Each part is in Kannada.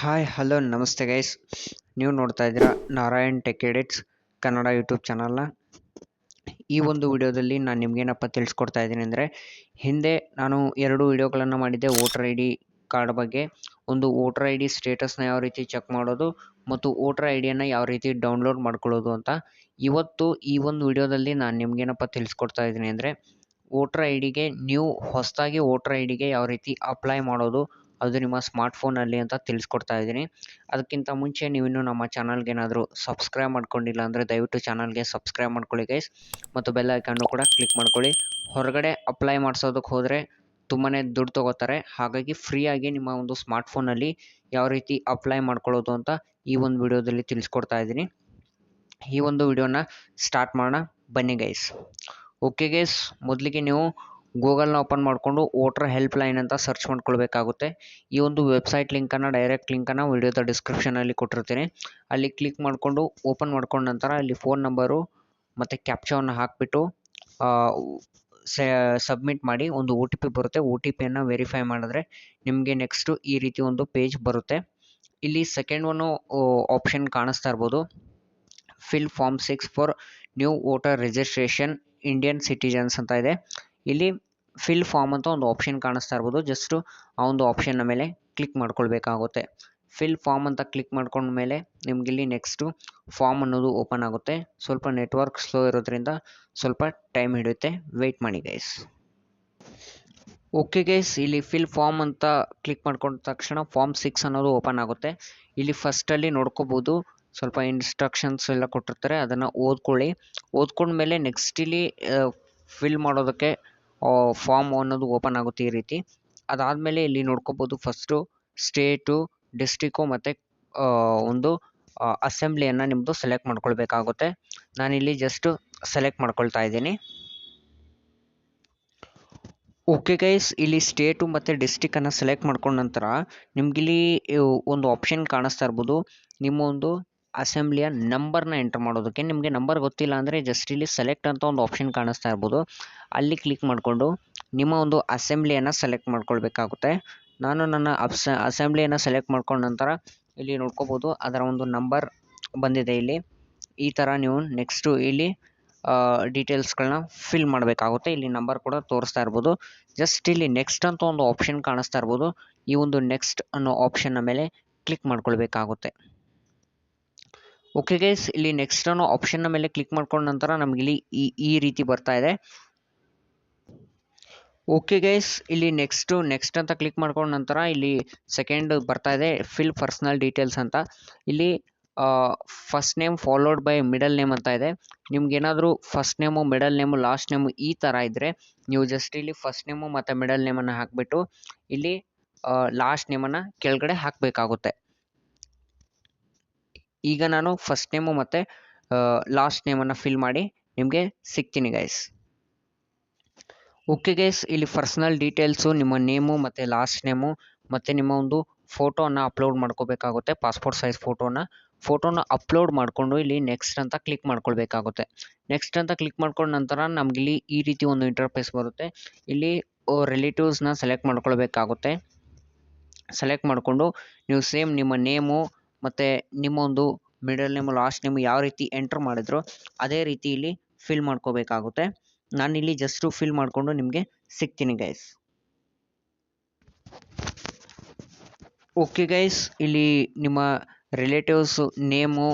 ಹಾಯ್ ಹಲೋ ನಮಸ್ತೆ ಗೈಸ್ ನೀವು ನೋಡ್ತಾ ಇದ್ದೀರಾ Narayan tech edits Kannada YouTube ಚಾನಲ್ನ ಈ ಒಂದು ವಿಡಿಯೋದಲ್ಲಿ ನಾನು ನಿಮಗೇನಪ್ಪ ತಿಳಿಸ್ಕೊಡ್ತಾ ಇದ್ದೀನಿ ಅಂದರೆ, ಹಿಂದೆ ನಾನು ಎರಡು ವಿಡಿಯೋಗಳನ್ನು ಮಾಡಿದ್ದೆ, ವೋಟರ್ ಐ ಡಿ ಕಾರ್ಡ್ ಬಗ್ಗೆ. ಒಂದು ವೋಟರ್ ಐ ಡಿ ಸ್ಟೇಟಸ್ನ ಯಾವ ರೀತಿ ಚೆಕ್ ಮಾಡೋದು, ಮತ್ತು ವೋಟರ್ ಐ ಡಿಯನ್ನು ಯಾವ ರೀತಿ ಡೌನ್ಲೋಡ್ ಮಾಡ್ಕೊಳ್ಳೋದು ಅಂತ. ಇವತ್ತು ಈ ಒಂದು ವಿಡಿಯೋದಲ್ಲಿ ನಾನು ನಿಮಗೇನಪ್ಪ ತಿಳಿಸ್ಕೊಡ್ತಾ ಇದ್ದೀನಿ ಅಂದರೆ, ವೋಟರ್ ಐ ಡಿಗೆ ನೀವು ಹೊಸದಾಗಿ ವೋಟರ್ ಐ ಡಿಗೆ ಯಾವ ರೀತಿ ಅಪ್ಲೈ ಮಾಡೋದು ಅದು ನಿಮ್ಮ ಸ್ಮಾರ್ಟ್ಫೋನಲ್ಲಿ ಅಂತ ತಿಳಿಸ್ಕೊಡ್ತಾ ಇದ್ದೀನಿ. ಅದಕ್ಕಿಂತ ಮುಂಚೆ ನೀವು ಇನ್ನೂ ನಮ್ಮ ಚಾನಲ್ಗೆ ಏನಾದರೂ ಸಬ್ಸ್ಕ್ರೈಬ್ ಮಾಡ್ಕೊಂಡಿಲ್ಲ ಅಂದರೆ ದಯವಿಟ್ಟು ಚಾನಲ್ಗೆ ಸಬ್ಸ್ಕ್ರೈಬ್ ಮಾಡ್ಕೊಳ್ಳಿ ಗೈಸ್. ಮತ್ತು ಬೆಲ್ ಐಕನ್ನು ಕೂಡ ಕ್ಲಿಕ್ ಮಾಡ್ಕೊಳ್ಳಿ. ಹೊರಗಡೆ ಅಪ್ಲೈ ಮಾಡಿಸೋದಕ್ಕೆ ಹೋದರೆ ತುಂಬಾ ದುಡ್ಡು ತೊಗೋತಾರೆ. ಹಾಗಾಗಿ ಫ್ರೀಯಾಗಿ ನಿಮ್ಮ ಒಂದು ಸ್ಮಾರ್ಟ್ ಫೋನಲ್ಲಿ ಯಾವ ರೀತಿ ಅಪ್ಲೈ ಮಾಡ್ಕೊಳ್ಳೋದು ಅಂತ ಈ ಒಂದು ವಿಡಿಯೋದಲ್ಲಿ ತಿಳಿಸ್ಕೊಡ್ತಾ ಇದ್ದೀನಿ. ಈ ಒಂದು ವಿಡಿಯೋನ ಸ್ಟಾರ್ಟ್ ಮಾಡೋಣ. ಬನ್ನಿ ಗೈಸ್. ಓಕೆ ಗೈಸ್, ಮೊದಲಿಗೆ ನೀವು ಗೂಗಲ್ನ ಓಪನ್ ಮಾಡಿಕೊಂಡು ವೋಟರ್ ಹೆಲ್ಪ್ ಲೈನ್ ಅಂತ ಸರ್ಚ್ ಮಾಡ್ಕೊಳ್ಬೇಕಾಗುತ್ತೆ. ಈ ಒಂದು ವೆಬ್ಸೈಟ್ ಲಿಂಕನ್ನು ಡೈರೆಕ್ಟ್ ಲಿಂಕನ್ನು ವಿಡಿಯೋದ ಡಿಸ್ಕ್ರಿಪ್ಷನಲ್ಲಿ ಕೊಟ್ಟಿರ್ತೀನಿ. ಅಲ್ಲಿ ಕ್ಲಿಕ್ ಮಾಡಿಕೊಂಡು ಓಪನ್ ಮಾಡ್ಕೊಂಡ ನಂತರ ಅಲ್ಲಿ ಫೋನ್ ನಂಬರು ಮತ್ತು ಕ್ಯಾಪ್ಚವನ್ನು ಹಾಕಿಬಿಟ್ಟು ಸಬ್ಮಿಟ್ ಮಾಡಿ ಒಂದು ಒ ಟಿ ಪಿ ಬರುತ್ತೆ. ಒ ಟಿ ಪಿಯನ್ನು ವೆರಿಫೈ ಮಾಡಿದ್ರೆ ನಿಮಗೆ ನೆಕ್ಸ್ಟು ಈ ರೀತಿ ಒಂದು ಪೇಜ್ ಬರುತ್ತೆ. ಇಲ್ಲಿ ಸೆಕೆಂಡ್ ಒನ್ನು ಆಪ್ಷನ್ ಕಾಣಿಸ್ತಾ ಇರ್ಬೋದು. Fill form six for new voter registration Indian citizens ಅಂತ ಇದೆ. ಇಲ್ಲಿ ಫಿಲ್ ಫಾರ್ಮ್ ಅಂತ ಒಂದು ಆಪ್ಷನ್ ಕಾಣಿಸ್ತಾ ಇರ್ಬೋದು. ಜಸ್ಟು ಆ ಒಂದು ಆಪ್ಷನ್ನ ಮೇಲೆ ಕ್ಲಿಕ್ ಮಾಡ್ಕೊಳ್ಬೇಕಾಗುತ್ತೆ. ಫಿಲ್ ಫಾರ್ಮ್ ಅಂತ ಕ್ಲಿಕ್ ಮಾಡ್ಕೊಂಡ್ಮೇಲೆ ನಿಮ್ಗೆ ಇಲ್ಲಿ ನೆಕ್ಸ್ಟು ಫಾರ್ಮ್ ಅನ್ನೋದು ಓಪನ್ ಆಗುತ್ತೆ. ಸ್ವಲ್ಪ ನೆಟ್ವರ್ಕ್ ಸ್ಲೋ ಇರೋದ್ರಿಂದ ಸ್ವಲ್ಪ ಟೈಮ್ ಹಿಡಿಯುತ್ತೆ. ವೆಯ್ಟ್ ಮಾಡಿ ಗೈಸ್ ಓಕೆ ಗೈಸ್ ಇಲ್ಲಿ ಫಿಲ್ ಫಾರ್ಮ್ ಅಂತ ಕ್ಲಿಕ್ ಮಾಡ್ಕೊಂಡ ತಕ್ಷಣ ಫಾರ್ಮ್ ಸಿಕ್ಸ್ ಅನ್ನೋದು ಓಪನ್ ಆಗುತ್ತೆ. ಇಲ್ಲಿ ಫಸ್ಟಲ್ಲಿ ನೋಡ್ಕೋಬೋದು. ಸ್ವಲ್ಪ ಇನ್ಸ್ಟ್ರಕ್ಷನ್ಸ್ ಎಲ್ಲ ಕೊಟ್ಟಿರ್ತಾರೆ. ಅದನ್ನು ಓದ್ಕೊಳ್ಳಿ. ಓದ್ಕೊಂಡ್ಮೇಲೆ ನೆಕ್ಸ್ಟ್ ಇಲ್ಲಿ ಫಿಲ್ ಮಾಡೋದಕ್ಕೆ ಫಾರ್ಮ್ ಅನ್ನೋದು ಓಪನ್ ಆಗುತ್ತೆ ಈ ರೀತಿ. ಅದಾದಮೇಲೆ ಇಲ್ಲಿ ನೋಡ್ಕೋಬೋದು ಫಸ್ಟು ಸ್ಟೇಟು ಡಿಸ್ಟಿಕ್ಕು ಮತ್ತು ಒಂದು ಅಸೆಂಬ್ಲಿಯನ್ನು ನಿಮ್ಮದು ಸೆಲೆಕ್ಟ್ ಮಾಡ್ಕೊಳ್ಬೇಕಾಗುತ್ತೆ. ನಾನಿಲ್ಲಿ ಜಸ್ಟು ಸೆಲೆಕ್ಟ್ ಮಾಡ್ಕೊಳ್ತಾ ಇದ್ದೀನಿ. ಓಕೆ ಗೈಸ್ ಇಲ್ಲಿ ಸ್ಟೇಟು ಮತ್ತು ಡಿಸ್ಟಿಕ್ಕನ್ನು ಸೆಲೆಕ್ಟ್ ಮಾಡ್ಕೊಂಡ ನಂತರ ನಿಮಗಿಲ್ಲಿ ಒಂದು ಆಪ್ಷನ್ ಕಾಣಿಸ್ತಾ ಇರ್ಬೋದು. ನಿಮ್ಮ ಒಂದು ಅಸೆಂಬ್ಲಿಯ ನಂಬರ್ನ ಎಂಟರ್ ಮಾಡೋದಕ್ಕೆ ನಿಮಗೆ ನಂಬರ್ ಗೊತ್ತಿಲ್ಲ ಅಂದರೆ ಜಸ್ಟ್ ಇಲ್ಲಿ ಸೆಲೆಕ್ಟ್ ಅಂತ ಒಂದು ಆಪ್ಷನ್ ಕಾಣಿಸ್ತಾ ಇರ್ಬೋದು. ಅಲ್ಲಿ ಕ್ಲಿಕ್ ಮಾಡಿಕೊಂಡು ನಿಮ್ಮ ಒಂದು ಅಸೆಂಬ್ಲಿಯನ್ನು ಸೆಲೆಕ್ಟ್ ಮಾಡ್ಕೊಳ್ಬೇಕಾಗುತ್ತೆ. ನಾನು ನನ್ನ ಅಪ್ಸ, ಅಸೆಂಬ್ಲಿಯನ್ನು ಸೆಲೆಕ್ಟ್ ಮಾಡ್ಕೊಂಡ ನಂತರ ಇಲ್ಲಿ ನೋಡ್ಕೋಬೋದು, ಅದರ ಒಂದು ನಂಬರ್ ಬಂದಿದೆ ಇಲ್ಲಿ. ಈ ಥರ ನೀವು ನೆಕ್ಸ್ಟು ಇಲ್ಲಿ ಡೀಟೇಲ್ಸ್ಗಳನ್ನ ಫಿಲ್ ಮಾಡಬೇಕಾಗುತ್ತೆ. ಇಲ್ಲಿ ನಂಬರ್ ಕೂಡ ತೋರಿಸ್ತಾ ಇರ್ಬೋದು. ಜಸ್ಟ್ ಇಲ್ಲಿ ನೆಕ್ಸ್ಟ್ ಅಂತ ಒಂದು ಆಪ್ಷನ್ ಕಾಣಿಸ್ತಾ ಇರ್ಬೋದು. ಈ ಒಂದು ನೆಕ್ಸ್ಟ್ ಅನ್ನೋ ಆಪ್ಷನ್ನ ಮೇಲೆ ಕ್ಲಿಕ್ ಮಾಡ್ಕೊಳ್ಬೇಕಾಗುತ್ತೆ. ಓಕೆ ಗೈಸ್ ಇಲ್ಲಿ ನೆಕ್ಸ್ಟ್ ಅನ್ನೋ ಆಪ್ಷನ್ನ ಮೇಲೆ ಕ್ಲಿಕ್ ಮಾಡ್ಕೊಂಡ ನಂತರ ನಮಗೆ ಇಲ್ಲಿ ಈ ಈ ರೀತಿ ಬರ್ತಾ ಇದೆ. ಓಕೆ ಗೈಸ್ ಇಲ್ಲಿ ನೆಕ್ಸ್ಟು ನೆಕ್ಸ್ಟ್ ಅಂತ ಕ್ಲಿಕ್ ಮಾಡ್ಕೊಂಡ ನಂತರ ಇಲ್ಲಿ ಸೆಕೆಂಡ್ ಬರ್ತಾ ಇದೆ. ಫಿಲ್ ಪರ್ಸ್ನಲ್ ಡೀಟೇಲ್ಸ್ ಅಂತ. ಇಲ್ಲಿ first name followed by middle name ಅಂತ ಇದೆ. ನಿಮ್ಗೇನಾದರೂ first name middle name last name ಈ ಥರ ಇದ್ದರೆ ನೀವು ಜಸ್ಟ್ ಇಲ್ಲಿ ಫಸ್ಟ್ ನೇಮು ಮತ್ತು ಮಿಡಲ್ ನೇಮನ್ನು ಹಾಕಿಬಿಟ್ಟು ಇಲ್ಲಿ ಲಾಸ್ಟ್ ನೇಮನ್ನು ಕೆಳಗಡೆ ಹಾಕಬೇಕಾಗುತ್ತೆ. ಈಗ ನಾನು ಫಸ್ಟ್ ನೇಮು ಮತ್ತು ಲಾಸ್ಟ್ ನೇಮನ್ನು ಫಿಲ್ ಮಾಡಿ ನಿಮಗೆ ಸಿಗ್ತೀನಿ ಗೈಸ್ ಓಕೆ ಗೈಸ್ ಇಲ್ಲಿ ಪರ್ಸ್ನಲ್ ಡೀಟೇಲ್ಸು ನಿಮ್ಮ ನೇಮು ಮತ್ತು ಲಾಸ್ಟ್ ನೇಮು ಮತ್ತು ನಿಮ್ಮ ಒಂದು ಫೋಟೋನ ಅಪ್ಲೋಡ್ ಮಾಡ್ಕೋಬೇಕಾಗುತ್ತೆ ಪಾಸ್ಪೋರ್ಟ್ ಸೈಜ್ ಫೋಟೋನ ಫೋಟೋನ ಅಪ್ಲೋಡ್ ಮಾಡಿಕೊಂಡು ಇಲ್ಲಿ ನೆಕ್ಸ್ಟ್ ಅಂತ ಕ್ಲಿಕ್ ಮಾಡ್ಕೊಳ್ಬೇಕಾಗುತ್ತೆ. ನೆಕ್ಸ್ಟ್ ಅಂತ ಕ್ಲಿಕ್ ಮಾಡ್ಕೊಂಡ ನಂತರ ನಮಗಿಲ್ಲಿ ಈ ರೀತಿ ಒಂದು ಇಂಟರ್ಫೇಸ್ ಬರುತ್ತೆ. ಇಲ್ಲಿ ರಿಲೇಟಿವ್ಸ್ನ ಸೆಲೆಕ್ಟ್ ಮಾಡ್ಕೊಳ್ಬೇಕಾಗುತ್ತೆ. ಸೆಲೆಕ್ಟ್ ಮಾಡಿಕೊಂಡು ನೀವು ಸೇಮ್ ನಿಮ್ಮ ನೇಮು ಮತ್ತು ನಿಮ್ಮ ಒಂದು ಮಿಡಲ್ ನೇಮು ಲಾಸ್ಟ್ ನೇಮು ಯಾವ ರೀತಿ ಎಂಟ್ರ್ ಮಾಡಿದ್ರೋ ಅದೇ ರೀತಿ ಇಲ್ಲಿ ಫಿಲ್ ಮಾಡ್ಕೋಬೇಕಾಗುತ್ತೆ. ನಾನಿಲ್ಲಿ ಜಸ್ಟು ಫಿಲ್ ಮಾಡಿಕೊಂಡು ನಿಮಗೆ ಸಿಗ್ತೀನಿ ಗೈಸ್ ಓಕೆ ಗೈಸ್ ಇಲ್ಲಿ ನಿಮ್ಮ ರಿಲೇಟಿವ್ಸ್ ನೇಮು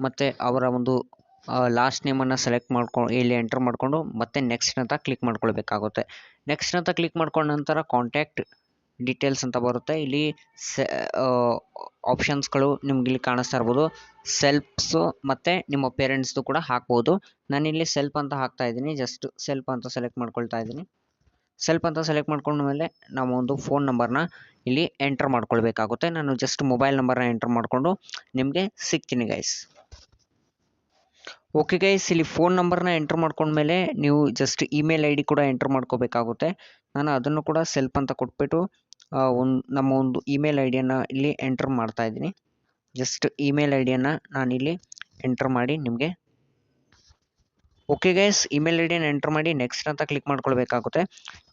ಮತ್ತು ಅವರ ಒಂದು ಲಾಸ್ಟ್ ನೇಮನ್ನು ಸೆಲೆಕ್ಟ್ ಮಾಡ್ಕೊಂಡು ಇಲ್ಲಿ ಎಂಟರ್ ಮಾಡಿಕೊಂಡು ಮತ್ತೆ ನೆಕ್ಸ್ಟ್ ಅಂತ ಕ್ಲಿಕ್ ಮಾಡ್ಕೊಳ್ಬೇಕಾಗುತ್ತೆ. ನೆಕ್ಸ್ಟ್ ಅಂತ ಕ್ಲಿಕ್ ಮಾಡ್ಕೊಂಡ ನಂತರ ಕಾಂಟ್ಯಾಕ್ಟ್ ಡೀಟೇಲ್ಸ್ ಅಂತ ಬರುತ್ತೆ. ಇಲ್ಲಿ ಸೆ ಆಪ್ಷನ್ಸ್ಗಳು ನಿಮ್ಗೆ ಇಲ್ಲಿ ಕಾಣಿಸ್ತಾ ಇರ್ಬೋದು. ಸೆಲ್ಫ್ಸು ಮತ್ತು ನಿಮ್ಮ ಪೇರೆಂಟ್ಸ್ದು ಕೂಡ ಹಾಕ್ಬೋದು. ನಾನಿಲ್ಲಿ ಸೆಲ್ಫ್ ಅಂತ ಹಾಕ್ತಾ ಇದ್ದೀನಿ. ಜಸ್ಟ್ ಸೆಲ್ಫ್ ಅಂತ ಸೆಲೆಕ್ಟ್ ಮಾಡ್ಕೊಳ್ತಾ ಇದ್ದೀನಿ. ಸೆಲ್ಫ್ ಅಂತ ಸೆಲೆಕ್ಟ್ ಮಾಡ್ಕೊಂಡ ಮೇಲೆ ನಾವು ಒಂದು ಫೋನ್ ನಂಬರ್ನ ಇಲ್ಲಿ ಎಂಟರ್ ಮಾಡ್ಕೊಳ್ಬೇಕಾಗುತ್ತೆ. ನಾನು ಜಸ್ಟ್ ಮೊಬೈಲ್ ನಂಬರ್ನ ಎಂಟರ್ ಮಾಡಿಕೊಂಡು ನಿಮಗೆ ಸಿಗ್ತೀನಿ ಗೈಸ್ ಓಕೆ ಗೈಸ್ ಇಲ್ಲಿ ಫೋನ್ ನಂಬರ್ನ ಎಂಟ್ರ್ ಮಾಡ್ಕೊಂಡ್ಮೇಲೆ ನೀವು ಜಸ್ಟ್ ಇಮೇಲ್ ಐ ಡಿ ಕೂಡ ಎಂಟ್ರ್ ಮಾಡ್ಕೋಬೇಕಾಗುತ್ತೆ. ನಾನು ಅದನ್ನು ಕೂಡ ಸೆಲ್ಫ್ ಅಂತ ಕೊಟ್ಬಿಟ್ಟು ಒಂದು ನಮ್ಮ ಒಂದು ಇಮೇಲ್ ಐ ಡಿಯನ್ನು ಇಲ್ಲಿ ಎಂಟ್ರ್ ಮಾಡ್ತಾ ಇದ್ದೀನಿ. ಜಸ್ಟ್ ಇಮೇಲ್ ಐ ಡಿಯನ್ನು ನಾನಿಲ್ಲಿ ಎಂಟ್ರ್ ಮಾಡಿ ನಿಮಗೆ. ಓಕೆ ಗೈಸ್ ಇಮೇಲ್ ಐ ಡಿಯನ್ನು ಎಂಟ್ರ್ ಮಾಡಿ ನೆಕ್ಸ್ಟ್ ಅಂತ ಕ್ಲಿಕ್ ಮಾಡ್ಕೊಳ್ಬೇಕಾಗುತ್ತೆ.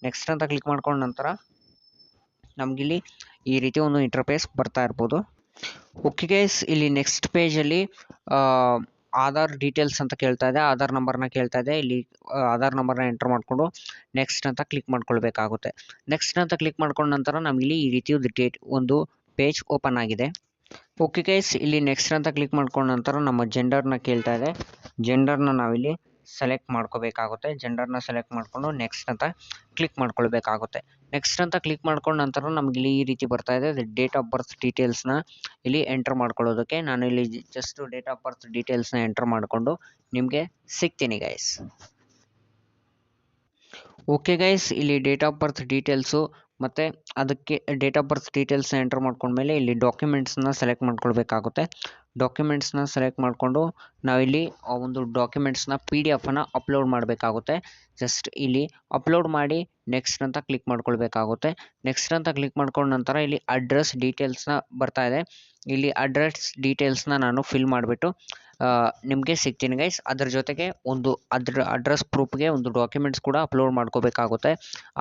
ನೆಕ್ಸ್ಟ್ ಅಂತ ಕ್ಲಿಕ್ ಮಾಡ್ಕೊಂಡ ನಂತರ ನಮಗಿಲ್ಲಿ ಈ ರೀತಿ ಒಂದು ಇಂಟರ್ಫೇಸ್ ಬರ್ತಾ ಇರ್ಬೋದು. ಓಕೆ ಗೈಸ್ ಇಲ್ಲಿ ನೆಕ್ಸ್ಟ್ ಪೇಜಲ್ಲಿ ಆಧಾರ್ ಡೀಟೇಲ್ಸ್ ಅಂತ ಕೇಳ್ತಾ ಇದೆ, ಆಧಾರ್ ನಂಬರ್ನ ಕೇಳ್ತಾ ಇದೆ, ಇಲ್ಲಿ ಆಧಾರ್ ನಂಬರ್ನ ಎಂಟ್ರ್ ಮಾಡಿಕೊಂಡು ನೆಕ್ಸ್ಟ್ ಅಂತ ಕ್ಲಿಕ್ ಮಾಡ್ಕೊಳ್ಬೇಕಾಗುತ್ತೆ. ನೆಕ್ಸ್ಟ್ ಅಂತ ಕ್ಲಿಕ್ ಮಾಡ್ಕೊಂಡ ನಂತರ ನಮಗಿಲ್ಲಿ ಈ ರೀತಿ ಒಂದು ಒಂದು ಪೇಜ್ ಓಪನ್ ಆಗಿದೆ. ಓಕೆ ಕೈಸ್ ಇಲ್ಲಿ ನೆಕ್ಸ್ಟ್ ಅಂತ ಕ್ಲಿಕ್ ಮಾಡ್ಕೊಂಡ ನಂತರ ನಮ್ಮ ಜೆಂಡರ್ನ ಕೇಳ್ತಾ ಇದೆ. ಜೆಂಡರ್ನ ನಾವಿಲ್ಲಿ ಸೆಲೆಕ್ಟ್ ಮಾಡ್ಕೋಬೇಕಾಗುತ್ತೆ. ಜೆಂಡರ್ನ ಸೆಲೆಕ್ಟ್ ಮಾಡಿಕೊಂಡು ನೆಕ್ಸ್ಟ್ ಅಂತ ಕ್ಲಿಕ್ ಮಾಡ್ಕೊಳ್ಬೇಕಾಗುತ್ತೆ. ನೆಕ್ಸ್ಟ್ ಅಂತ ಕ್ಲಿಕ್ ಮಾಡ್ಕೊಂಡ ನಂತರ ನಮ್ಗೆ ಇಲ್ಲಿ ಈ ರೀತಿ ಬರ್ತಾ ಇದೆ. ಡೇಟ್ ಆಫ್ ಬರ್ತ್ ಡೀಟೇಲ್ಸ್ನ ಇಲ್ಲಿ ಎಂಟರ್ ಮಾಡ್ಕೊಳ್ಳೋದಕ್ಕೆ ನಾನು ಇಲ್ಲಿ ಜಸ್ಟ್ ಡೇಟ್ ಆಫ್ ಬರ್ತ್ ಡೀಟೇಲ್ಸ್ನ ಎಂಟರ್ ಮಾಡಿಕೊಂಡು ನಿಮಗೆ ಸಿಗ್ತೀನಿ ಗೈಸ್ ಓಕೆ ಗೈಸ್ ಇಲ್ಲಿ ಡೇಟ್ ಆಫ್ ಬರ್ತ್ ಡೀಟೇಲ್ಸು ಮತ್ತು ಅದಕ್ಕೆ ಡೇಟ್ ಆಫ್ ಬರ್ತ್ ಡೀಟೇಲ್ಸ್ನ ಎಂಟರ್ ಮಾಡ್ಕೊಂಡ್ಮೇಲೆ ಇಲ್ಲಿ ಡಾಕ್ಯುಮೆಂಟ್ಸ್ನ ಸೆಲೆಕ್ಟ್ ಮಾಡ್ಕೊಳ್ಬೇಕಾಗುತ್ತೆ. ಡಾಕ್ಯುಮೆಂಟ್ಸ್ನ ಸೆಲೆಕ್ಟ್ ಮಾಡಿಕೊಂಡು ನಾವಿಲ್ಲಿ ಆ ಒಂದು ಡಾಕ್ಯುಮೆಂಟ್ಸ್ನ ಪಿ ಡಿ ಎಫನ್ನು ಅಪ್ಲೋಡ್ ಮಾಡಬೇಕಾಗುತ್ತೆ. ಜಸ್ಟ್ ಇಲ್ಲಿ ಅಪ್ಲೋಡ್ ಮಾಡಿ ನೆಕ್ಸ್ಟ್ ಅಂತ ಕ್ಲಿಕ್ ಮಾಡ್ಕೊಳ್ಬೇಕಾಗುತ್ತೆ. ನೆಕ್ಸ್ಟ್ ಅಂತ ಕ್ಲಿಕ್ ಮಾಡ್ಕೊಂಡ ನಂತರ ಇಲ್ಲಿ ಅಡ್ರೆಸ್ ಡೀಟೇಲ್ಸ್ನ ಬರ್ತಾ ಇದೆ. ಇಲ್ಲಿ ಅಡ್ರೆಸ್ ಡೀಟೇಲ್ಸ್ನ ನಾನು ಫಿಲ್ ಮಾಡಿಬಿಟ್ಟು ನಿಮಗೆ ಸಿಗ್ತೀನಿ ಗೈಸ್ ಅದ್ರ ಜೊತೆಗೆ ಒಂದು ಅದ್ರ ಅಡ್ರೆಸ್ ಪ್ರೂಫ್ಗೆ ಒಂದು ಡಾಕ್ಯುಮೆಂಟ್ಸ್ ಕೂಡ ಅಪ್ಲೋಡ್ ಮಾಡ್ಕೋಬೇಕಾಗುತ್ತೆ.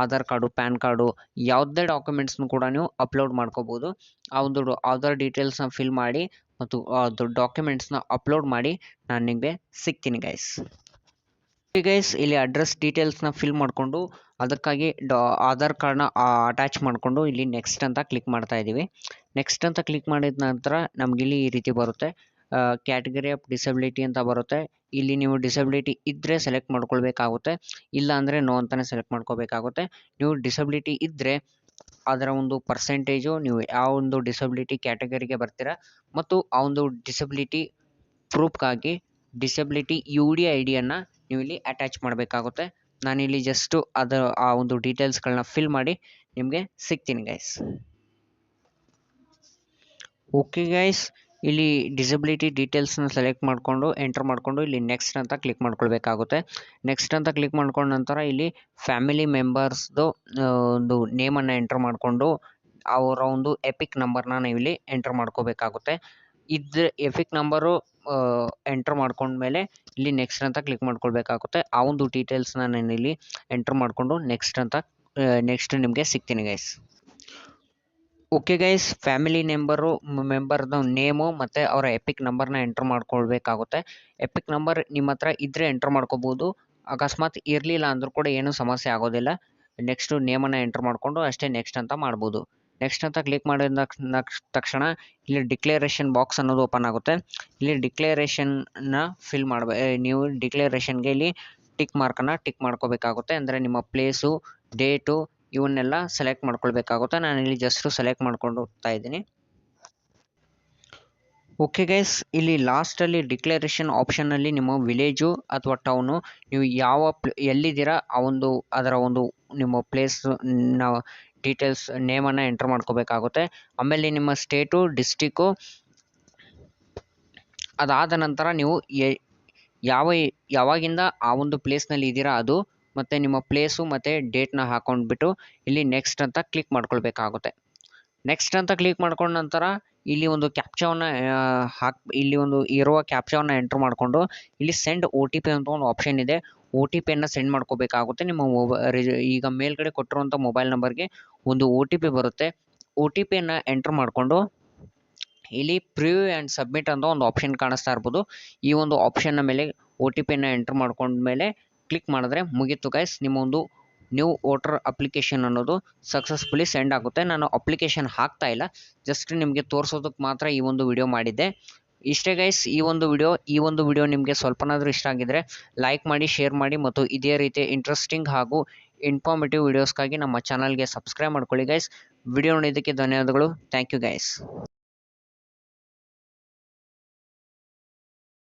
ಆಧಾರ್ ಕಾರ್ಡು ಪ್ಯಾನ್ ಕಾರ್ಡು ಯಾವುದೇ ಡಾಕ್ಯುಮೆಂಟ್ಸ್ನು ಕೂಡ ನೀವು ಅಪ್ಲೋಡ್ ಮಾಡ್ಕೋಬೋದು. ಆ ಒಂದು ಆಧಾರ್ ಡೀಟೇಲ್ಸ್ನ ಫಿಲ್ ಮಾಡಿ ಮತ್ತು ಅದು ಡಾಕ್ಯುಮೆಂಟ್ಸ್ನ ಅಪ್ಲೋಡ್ ಮಾಡಿ ನಾನು ನಿಮಗೆ ಸಿಗ್ತೀನಿ ಗೈಸ್ ಗೈಸ್ ಇಲ್ಲಿ ಅಡ್ರೆಸ್ ಡೀಟೇಲ್ಸ್ನ ಫಿಲ್ ಮಾಡಿಕೊಂಡು ಅದಕ್ಕಾಗಿ ಡಾ ಆಧಾರ್ ಕಾರ್ಡ್ನ ಅಟ್ಯಾಚ್ ಮಾಡಿಕೊಂಡು ಇಲ್ಲಿ ನೆಕ್ಸ್ಟ್ ಅಂತ ಕ್ಲಿಕ್ ಮಾಡ್ತಾ ಇದ್ದೀವಿ ನೆಕ್ಸ್ಟ್ ಅಂತ ಕ್ಲಿಕ್ ಮಾಡಿದ ನಂತರ ನಮಗಿಲ್ಲಿ ಈ ರೀತಿ ಬರುತ್ತೆ. ಕ್ಯಾಟಗರಿ ಆಫ್ ಡಿಸಬಿಲಿಟಿ ಅಂತ ಬರುತ್ತೆ. ಇಲ್ಲಿ ನೀವು ಡಿಸಬಿಲಿಟಿ ಇದ್ದರೆ ಸೆಲೆಕ್ಟ್ ಮಾಡ್ಕೊಳ್ಬೇಕಾಗುತ್ತೆ. ಇಲ್ಲ ಅಂದರೆ ನೋ ಅಂತಲೇ ಸೆಲೆಕ್ಟ್ ಮಾಡ್ಕೋಬೇಕಾಗುತ್ತೆ ನೀವು ಡಿಸಬಿಲಿಟಿ ಇದ್ದರೆ ಅದರ ಒಂದು ಪರ್ಸೆಂಟೇಜು ನೀವು ಯಾವ ಒಂದು ಡಿಸಬಿಲಿಟಿ ಕ್ಯಾಟಗರಿಗೆ ಬರ್ತೀರಾ. ಮತ್ತು ಆ ಒಂದು ಡಿಸಬಿಲಿಟಿ ಪ್ರೂಫ್ಗಾಗಿ ಡಿಸಬಿಲಿಟಿ ಯು ಡಿ ಐ ಡಿಯನ್ನು ನೀವು ಇಲ್ಲಿ ಅಟ್ಯಾಚ್ ಮಾಡಬೇಕಾಗುತ್ತೆ. ನಾನಿಲ್ಲಿ ಜಸ್ಟು ಅದರ ಆ ಒಂದು ಡೀಟೇಲ್ಸ್ಗಳನ್ನ ಫಿಲ್ ಮಾಡಿ ನಿಮಗೆ ಸಿಗ್ತೀನಿ ಗೈಸ್ ಓಕೆ ಗೈಸ್ ಇಲ್ಲಿ ಡಿಸಬಿಲಿಟಿ ಡೀಟೇಲ್ಸ್ನ ಸೆಲೆಕ್ಟ್ ಮಾಡಿಕೊಂಡು ಎಂಟ್ರ್ ಮಾಡಿಕೊಂಡು ಇಲ್ಲಿ ನೆಕ್ಸ್ಟ್ ಅಂತ ಕ್ಲಿಕ್ ಮಾಡ್ಕೊಳ್ಬೇಕಾಗುತ್ತೆ. ನೆಕ್ಸ್ಟ್ ಅಂತ ಕ್ಲಿಕ್ ಮಾಡ್ಕೊಂಡ ನಂತರ ಇಲ್ಲಿ ಫ್ಯಾಮಿಲಿ ಮೆಂಬರ್ಸ್ದು ಒಂದು ನೇಮನ್ನು ಎಂಟ್ರ್ ಮಾಡಿಕೊಂಡು, ಅವರ ಒಂದು ಎಪಿಕ್ ನಂಬರ್ನ ನಾವಿಲ್ಲಿ ಎಂಟ್ರ್ ಮಾಡ್ಕೋಬೇಕಾಗುತ್ತೆ. ಇದ್ರ ಎಪಿಕ್ ನಂಬರು ಎಂಟ್ರ್ ಮಾಡ್ಕೊಂಡ್ಮೇಲೆ ಇಲ್ಲಿ ನೆಕ್ಸ್ಟ್ ಅಂತ ಕ್ಲಿಕ್ ಮಾಡ್ಕೊಳ್ಬೇಕಾಗುತ್ತೆ. ಆ ಒಂದು ಡೀಟೇಲ್ಸ್ನ ನಾನು ಇಲ್ಲಿ ಎಂಟ್ರ್ ಮಾಡಿಕೊಂಡು ನೆಕ್ಸ್ಟ್ ಅಂತ ನೆಕ್ಸ್ಟ್ ನಿಮಗೆ ಸಿಗ್ತೀನಿ guys okay guys family member ಮೆಂಬರ್ದು name ಮತ್ತು ಅವರ ಎಪಿಕ್ ನಂಬರ್ನ ಎಂಟ್ರ್ ಮಾಡ್ಕೊಳ್ಬೇಕಾಗುತ್ತೆ. ಎಪಿಕ್ ನಂಬರ್ ನಿಮ್ಮ ಹತ್ರ ಇದ್ದರೆ ಎಂಟ್ರ್ ಮಾಡ್ಕೋಬೋದು. ಅಕಸ್ಮಾತ್ ಇರಲಿಲ್ಲ ಅಂದರೂ ಕೂಡ ಏನೂ ಸಮಸ್ಯೆ ಆಗೋದಿಲ್ಲ. ನೆಕ್ಸ್ಟು ನೇಮನ್ನು ಎಂಟ್ರ್ ಮಾಡಿಕೊಂಡು ಅಷ್ಟೇ ನೆಕ್ಸ್ಟ್ ಅಂತ ಮಾಡ್ಬೋದು. ನೆಕ್ಸ್ಟ್ ಅಂತ ಕ್ಲಿಕ್ ಮಾಡಿದ ತಕ್ಷಣ ಇಲ್ಲಿ ಡಿಕ್ಲೇರೇಷನ್ ಬಾಕ್ಸ್ ಅನ್ನೋದು ಓಪನ್ ಆಗುತ್ತೆ. ಇಲ್ಲಿ ಡಿಕ್ಲೇರೇಷನ್ನ ಫಿಲ್ ಮಾಡಬೇ ನೀವು ಡಿಕ್ಲೇರೇಷನ್ಗೆ ಇಲ್ಲಿ ಟಿಕ್ ಮಾರ್ಕನ್ನು ಟಿಕ್ ಮಾಡ್ಕೋಬೇಕಾಗುತ್ತೆ. ಅಂದರೆ ನಿಮ್ಮ ಪ್ಲೇಸು ಡೇಟು ಇವನ್ನೆಲ್ಲ ಸೆಲೆಕ್ಟ್ ಮಾಡ್ಕೊಳ್ಬೇಕಾಗುತ್ತೆ. ನಾನು ಇಲ್ಲಿ ಜಸ್ಟ್ ಸೆಲೆಕ್ಟ್ ಮಾಡ್ಕೊಂಡು ಹೋಗ್ತಾ ಇದ್ದೀನಿ. ಓಕೆ ಗೈಸ್ ಇಲ್ಲಿ ಲಾಸ್ಟಲ್ಲಿ ಡಿಕ್ಲರೇಷನ್ ಆಪ್ಷನ್ನಲ್ಲಿ ನಿಮ್ಮ ವಿಲೇಜು ಅಥವಾ ಟೌನು ನೀವು ಯಾವ ಪ್ಲ ಎಲ್ಲಿದ್ದೀರಾ, ಆ ಒಂದು, ಅದರ ಒಂದು ನಿಮ್ಮ ಪ್ಲೇಸ್ ನಾವು ಡೀಟೇಲ್ಸ್ ನೇಮನ್ನು ಎಂಟರ್ ಮಾಡ್ಕೋಬೇಕಾಗುತ್ತೆ. ಆಮೇಲೆ ನಿಮ್ಮ ಸ್ಟೇಟು ಡಿಸ್ಟಿಕ್ಕು ಅದಾದ ನಂತರ ನೀವು ಯಾವ, ಯಾವಾಗಿಂದ ಆ ಒಂದು ಪ್ಲೇಸ್ನಲ್ಲಿ ಇದ್ದೀರಾ, ಅದು ಮತ್ತು ನಿಮ್ಮ ಪ್ಲೇಸು ಮತ್ತು ಡೇಟ್ನ ಹಾಕೊಂಡ್ಬಿಟ್ಟು ಇಲ್ಲಿ ನೆಕ್ಸ್ಟ್ ಅಂತ ಕ್ಲಿಕ್ ಮಾಡ್ಕೊಳ್ಬೇಕಾಗುತ್ತೆ. ನೆಕ್ಸ್ಟ್ ಅಂತ ಕ್ಲಿಕ್ ಮಾಡ್ಕೊಂಡ ನಂತರ ಇಲ್ಲಿ ಒಂದು ಕ್ಯಾಪ್ಚಾವನ್ನು ಹಾಕಿ, ಇಲ್ಲಿ ಒಂದು ಇರುವ ಕ್ಯಾಪ್ಚಾವನ್ನು ಎಂಟ್ರ್ ಮಾಡಿಕೊಂಡು ಇಲ್ಲಿ ಸೆಂಡ್ ಒ ಟಿ ಪಿ ಅಂತ ಒಂದು ಆಪ್ಷನ್ ಇದೆ. ಒ ಟಿ ಪಿಯನ್ನು ಸೆಂಡ್ ಮಾಡ್ಕೋಬೇಕಾಗುತ್ತೆ. ನಿಮ್ಮ ಮೊಬ ಈಗ ಮೇಲ್ಗಡೆ ಕೊಟ್ಟಿರುವಂಥ ಮೊಬೈಲ್ ನಂಬರ್ಗೆ ಒಂದು ಒ ಟಿ ಪಿ ಬರುತ್ತೆ. ಒ ಟಿ ಪಿಯನ್ನು ಎಂಟ್ರ್ ಮಾಡಿಕೊಂಡು ಇಲ್ಲಿ ಪ್ರಿವ್ಯೂ ಆ್ಯಂಡ್ ಸಬ್ಮಿಟ್ ಅಂತ ಒಂದು ಆಪ್ಷನ್ ಕಾಣಿಸ್ತಾ ಇರ್ಬೋದು. ಈ ಒಂದು ಆಪ್ಷನ್ನ ಮೇಲೆ ಒ ಟಿ ಪಿಯನ್ನು ಎಂಟ್ರ್ ಮಾಡ್ಕೊಂಡ್ಮೇಲೆ ಕ್ಲಿಕ್ ಮಾಡಿದ್ರೆ ಮುಗೀತು ಗೈಸ್ ನಿಮ್ಮ ಒಂದು ನ್ಯೂ ವೋಟರ್ ಅಪ್ಲಿಕೇಶನ್ ಅನ್ನೋದು ಸಕ್ಸಸ್ಫುಲಿ ಸೆಂಡ್ ಆಗುತ್ತೆ. ನಾನು ಅಪ್ಲಿಕೇಶನ್ ಹಾಕ್ತಾ ಇಲ್ಲ. ಜಸ್ಟ್ ನಿಮಗೆ ತೋರಿಸೋದಕ್ಕೆ ಮಾತ್ರ ಈ ಒಂದು ವಿಡಿಯೋ ಮಾಡಿದ್ದೆ. ಇಷ್ಟೇ ಗೈಸ್ ಈ ಒಂದು ವಿಡಿಯೋ ಈ ಒಂದು ವಿಡಿಯೋ ನಿಮಗೆ ಸ್ವಲ್ಪನಾದರೂ ಇಷ್ಟ ಆಗಿದ್ದರೆ ಲೈಕ್ ಮಾಡಿ ಶೇರ್ ಮಾಡಿ ಮತ್ತು ಇದೇ ರೀತಿ ಇಂಟ್ರೆಸ್ಟಿಂಗ್ ಹಾಗೂ ಇನ್ಫಾರ್ಮೇಟಿವ್ ವಿಡಿಯೋಸ್ಗಾಗಿ ನಮ್ಮ ಚಾನಲ್ಗೆ ಸಬ್ಸ್ಕ್ರೈಬ್ ಮಾಡ್ಕೊಳ್ಳಿ ಗೈಸ್ ವಿಡಿಯೋ ನೋಡಿದ್ದಕ್ಕೆ ಧನ್ಯವಾದಗಳು. Thank you guys